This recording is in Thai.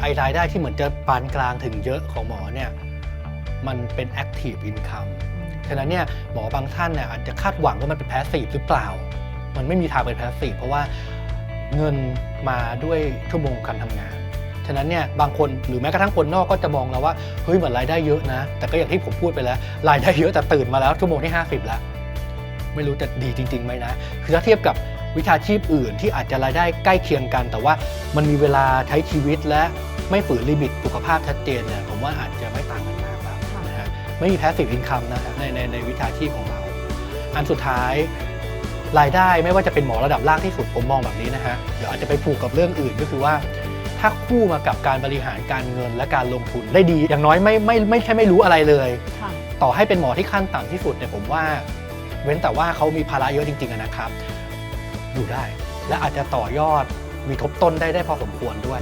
ไอรายได้ที่เหมือนจะปานกลางถึงเยอะของหมอเนี่ยมันเป็น active income ฉะนั้นเนี่ยหมอบางท่านเนี่ยอาจจะคาดหวังว่ามันเป็น passive หรือเปล่า มันไม่มีทางเป็น passive เพราะว่าเงินมาด้วยชั่วโมงการทำงาน ฉะนั้นเนี่ยบางคนหรือแม้กระทั่งคนนอกก็จะมองแล้วว่าเฮ้ยเหมือนรายได้เยอะนะ แต่ก็อย่างที่ผมพูดไปแล้ว รายได้เยอะแต่ตื่นมาแล้วชั่วโมงที่ 50 แล้ว ไม่รู้จะดีจริงๆไหมนะ คือถ้าเทียบกับ วิชาชีพอื่นที่อาจจะรายได้ใกล้เคียงกัน แต่ว่ามันมีเวลาใช้ชีวิตและไม่ฝืนลิมิตสุขภาพชัดเจนเนี่ยผมว่าอาจจะไม่ต่างกันมากครับค่ะนะฮะไม่มี passive income นะฮะในในในวิชาชีพของเรา อันสุดท้ายรายได้ไม่ว่าจะเป็นหมอระดับล่างที่สุดผมมองแบบนี้นะฮะเดี๋ยวอาจจะไปผูกกับเรื่องอื่นก็คือว่า ถ้าคู่มากับการบริหารการเงินและการลงทุนได้ดี อย่างน้อยไม่ไม่ไม่ใช่ไม่รู้อะไรเลย ค่ะ ต่อให้เป็นหมอที่ขั้นต่ำที่สุดเนี่ยผมว่า เว้นแต่ว่าเขามีภาระเยอะจริงๆอะนะครับ อยู่ได้ และอาจจะต่อยอดมีทบต้นได้ได้พอสมควรด้วย